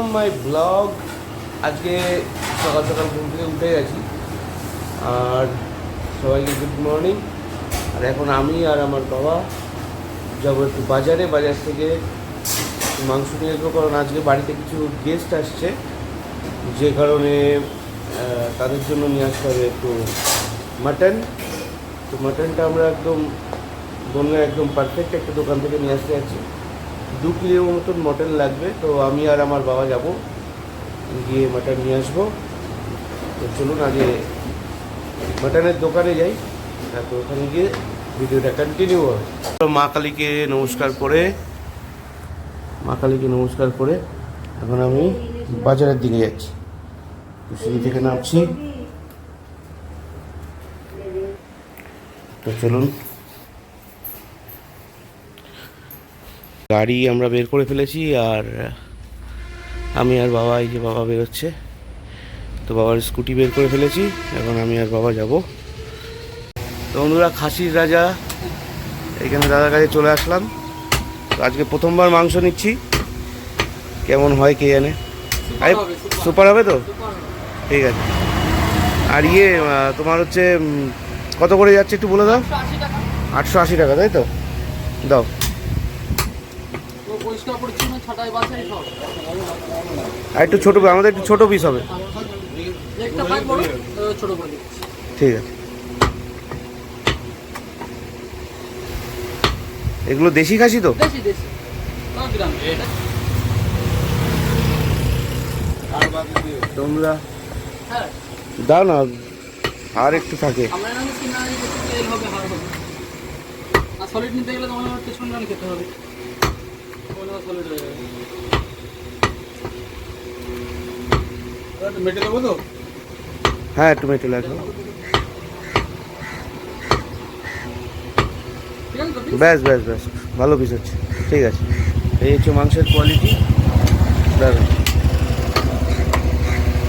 Welcome my blog আজকে সকাল সকাল ঘুম থেকে উঠে গেছি। আর সবাইকে গুড মর্নিং আর এখন আমি আর আমার বাবা যাব একটু বাজারে। বাজার থেকে মাংস নিয়ে আসব, কারণ আজকে বাড়িতে কিছু গেস্ট আসছে। যে কারণে তাদের জন্য নিয়ে আসতে হবে একটু মাটন তো মাটনটা আমরা একদম, বনগা একদম পারফেক্ট একটা দোকান থেকে নিয়ে আসতে যাচ্ছি। দু কিলোর মতন মটন লাগবে, তো আমি আর আমার বাবা যাব। গিয়ে মাটন নিয়ে আসব। তো চলুন আগে মাটনের দোকানে যাই। তো ওখানে গিয়ে ভিডিওটা কন্টিনিউ হবে। তো মা কালীকে নমস্কার করে, মা কালীকে নমস্কার করে এখন আমি বাজারের দিকে যাচ্ছি। সিঁড়ি থেকে নামছি। তো চলুন। গাড়ি আমরা বের করে ফেলেছি আর আমি আর বাবা এই যে বাবা বেরোচ্ছে তো বাবার স্কুটি বের করে ফেলেছি এখন আমি আর বাবা যাব। তো বন্ধুরা খাসির রাজা এখানে দাদার কাছে চলে আসলাম। তো আজকে প্রথমবার মাংস নিচ্ছি। কেমন হয় কে জানে? আরে সুপার হবে তো? ঠিক আছে। আর ইয়ে তোমার হচ্ছে কত করে যাচ্ছে একটু বলে দাও? আটশো আশি টাকা তাই তো? দাও। পরিষ্কার পরিচ্ছন্ন ছাটাই বাছাই সব। আর একটু ছোট আমাদের একটু ছোটো পিস হবে। একটা বড় ছোট করে দিচ্ছি। ঠিক আছে। এগুলো দেশি খাসি তো? দেশি দেশি। তোমরা? হ্যাঁ। দাও না আর একটু থাকে। সলিড নিতে গেলে তোমার পেছন খেতে হবে। হয়ে একটু মেটে লাগবে। ঠিক আছে ব্যাস ব্যাস ব্যাস ভালো পিস হচ্ছে। ঠিক আছে। এই হচ্ছে মাংসের কোয়ালিটি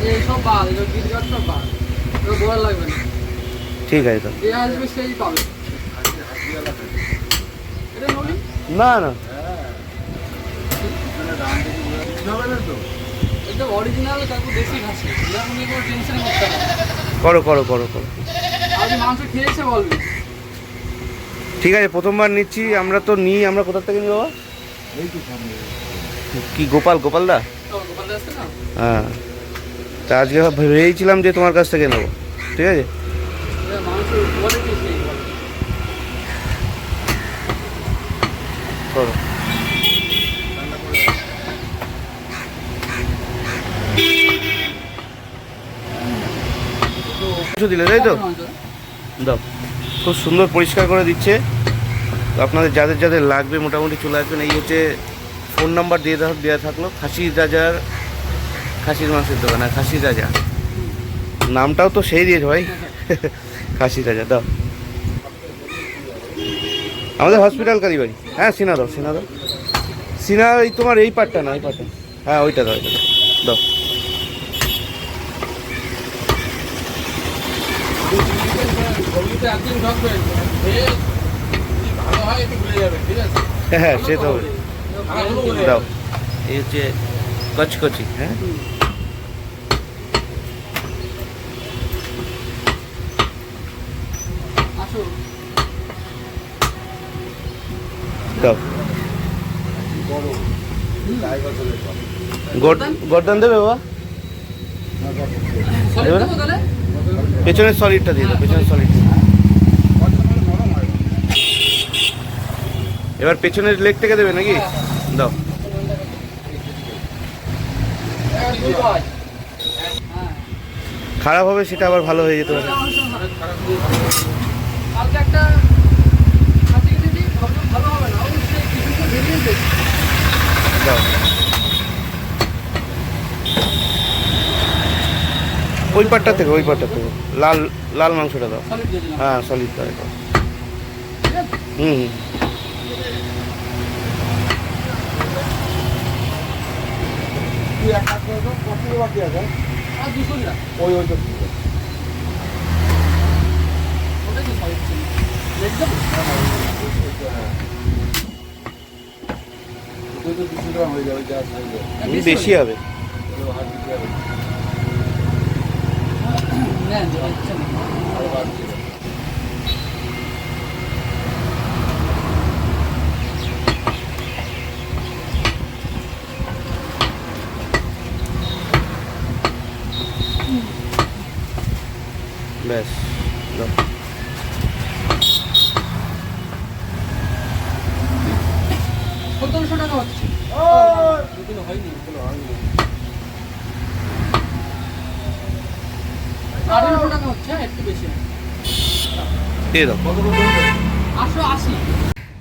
এই সব বাদ এগুলো গিট করো করো করো করো। ঠিক আছে, প্রথমবার নিচ্ছি, আমরা তো নিই, আমরা কোথা থেকে নিই বাবা? কি, গোপাল গোপাল দা? তো দোকানটা হ্যাঁ। তা আজকে ভেবেছিলাম যে তোমার কাছ থেকে নেব। ঠিক আছে? এ মাংস। করো দিলে তাই তো? দাও। খুব সুন্দর পরিষ্কার করে দিচ্ছে। তো আপনাদের যাদের যাদের লাগবে মোটামুটি চলে আসবেন। এই হচ্ছে ফোন নাম্বার দিয়ে দেওয়া দেওয়া থাকল। খাসির রাজার খাসির মাংসের দোকান আর খাসির রাজা। নামটাও তো সেই দিয়েছে ভাই। খাসির রাজা দাও। আমাদের হসপিটাল কালীবাড়ি হ্যাঁ সিনা দাও সিনা দাও। সিনা ওই তোমার এই পার্টটা না এই পার্টটা হ্যাঁ ওইটা দাও ওইটা দাও দাও গলিতে একদিন ঢুকবেন, ভালো হয় একটু ভুলে যাবেন, ঠিক আছে? হ্যাঁ হ্যাঁ সে তো দাও। এই হচ্ছে কচকচি হ্যাঁ? আসো। দাও। গর্দ- গর্দন দেবে বাবা? দেবে না? পেছনের সলিডটা দিয়ে দাও, পেছনের সলিড এবার পেছনের লেগ থেকে দেবে নাকি? দাও। খারাপ হবে, সেটা আবার ভালো হয়ে যেতে পারে। কালকে একটা খাসি দিদি ভাবলাম ভালো হবে না ওই সেই কিছু তো ভেরিয়ে দেখি দাও ওই পাটটা থেকে ওই পাটটা থেকে। লাল লাল মাংসটা দাও। হ্যাঁ সলিড দাও হুম হুম। ওই তো। দেবো বেশি হবে নেন যেটা ইচ্ছা নেই আরও বাদ দিয়ে দেবো। ব্যাস। সতেরোশো টাকা হচ্ছে। হয়নি এগুলো হয়নি। আঠেরোশো টাকা হচ্ছে একটু বেশি। আটশো আশি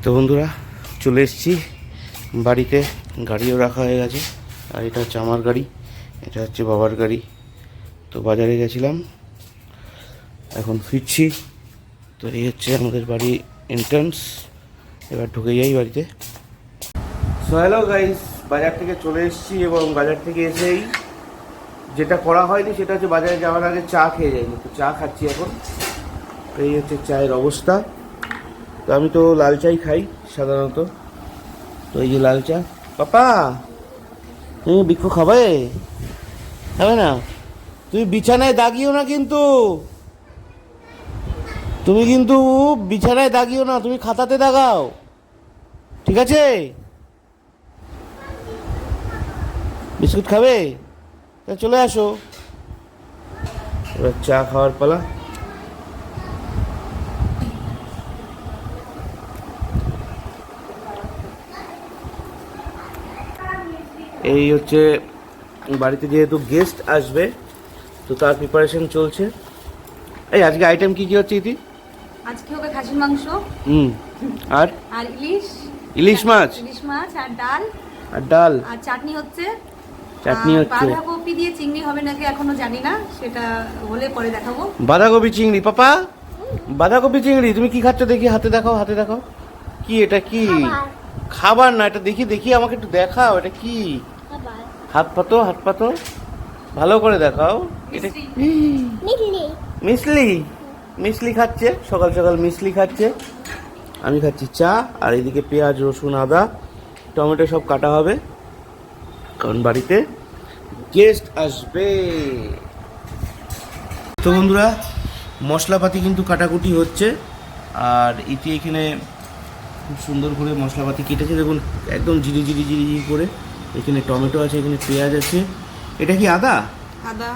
তো বন্ধুরা চলে এসেছি। বাড়িতে গাড়িও রাখা হয়ে গেছে। আর এটা হচ্ছে আমার গাড়ি এটা হচ্ছে বাবার গাড়ি। তো বাজারে গেছিলাম। এখন ফিরছি। তো এই হচ্ছে আমাদের বাড়ি এন্ট্রান্স এবার ঢুকে যাই বাড়িতে। সো হ্যালো গাইস বাজার থেকে চলে এসেছি এবং বাজার থেকে এসেই যেটা করা হয়নি সেটা হচ্ছে বাজারে যাওয়ার আগে চা খেয়ে যাইনি তো চা খাচ্ছি এখন। এই হচ্ছে চায়ের অবস্থা। তো আমি তো লাল চাই খাই, সাধারণত। তো এই যে লাল চা। পাপা, তুমি বিক্ষ খাবে? খাবে না? তুমি বিছানায় দাগিও না কিন্তু। তুমি কিন্তু বিছানায় দাগিও না, তুমি খাতাতে দাগাও। ঠিক আছে? বিস্কুট খাবে? চলে আসো। এবার চা খাওয়ার পালা। এই হচ্ছে বাড়িতে যেহেতু গেস্ট আসবে তো তার প্রিপারেশন চলছে। এই আজকে আইটেম কি কি হচ্ছে ইতি? আজকে হবে খাসির মাংস। হুম আর? আর ইলিশ। ইলিশ মাছ? ইলিশ মাছ আর ডাল। আর ডাল? আর চাটনি হচ্ছে চাটনি হচ্ছে। বাঁধাকপি দিয়ে চিংড়ি হবে নাকি এখনও জানি না সেটা হলে পরে দেখাবো। বাঁধাকপি চিংড়ি পাপা? বাঁধাকপি চিংড়ি তুমি কি খাচ্ছ দেখি হাতে দেখাও হাতে দেখাও। কি এটা কি? খাবার। না এটা দেখি দেখি আমাকে একটু দেখাও এটা কি? হাত পাতো হাত পাতো। ভালো করে দেখাও এটা মিসলি মিসলি খাচ্ছে সকাল সকাল মিসলি খাচ্ছে। আমি খাচ্ছি চা আর এদিকে পেঁয়াজ রসুন আদা টমেটো সব কাটা হবে। কারণ বাড়িতে গেস্ট আসবে। তো বন্ধুরা মশলাপাতি কিন্তু কাটাকুটি হচ্ছে আর ইতি এখানে খুব সুন্দর করে মশলাপাতি কেটেছে। দেখুন একদম ঝিরি ঝিরি ঝিরি ঝিরি করে এখানে টমেটো আছে এখানে পেঁয়াজ আছে। এটা কি আদা? আদা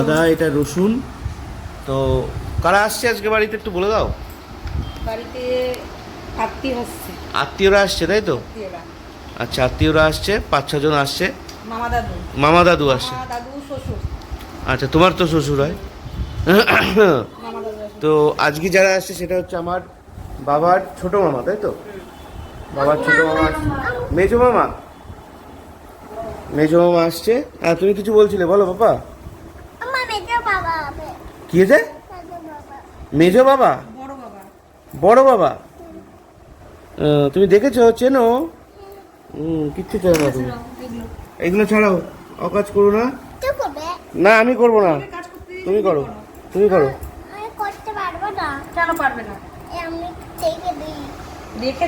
আদা এটা রসুন। তো কারা আসছে আজকে বাড়িতে একটু বলে দাও। বাড়িতে আত্মীয় আসছে। আত্মীয়রা আসছে তাই তো? আত্মীয়রা। আচ্ছা আত্মীয়রা আসছে পাঁচ ছজন আসছে। মামা দাদু মামা দাদু আসছে। দাদু শ্বশুর। আচ্ছা তোমার তো শ্বশুর হয়। তো আজকে যারা আসছে সেটা হচ্ছে আমার বাবার ছোট মামা তাই তো? বাবার ছোট মামা আসছে। মেজো মামা? মেজো মামা আসছে। হ্যাঁ তুমি কিছু বলছিলে বলো বাবা। কি হয়েছে? মেজো বাবা। মেজো বাবা? বড় বাবা। বড় বাবা? তুমি দেখেছ চেনো? হুম কিচ্ছু চাই না তুমি। এগুলো এগুলো ছাড়াও অকাজ করো না। না আমি করব না। তুমি করো। তুমি করো। করতে পারব না। কেন পারবে না? আমি দেখে দিই। দেখে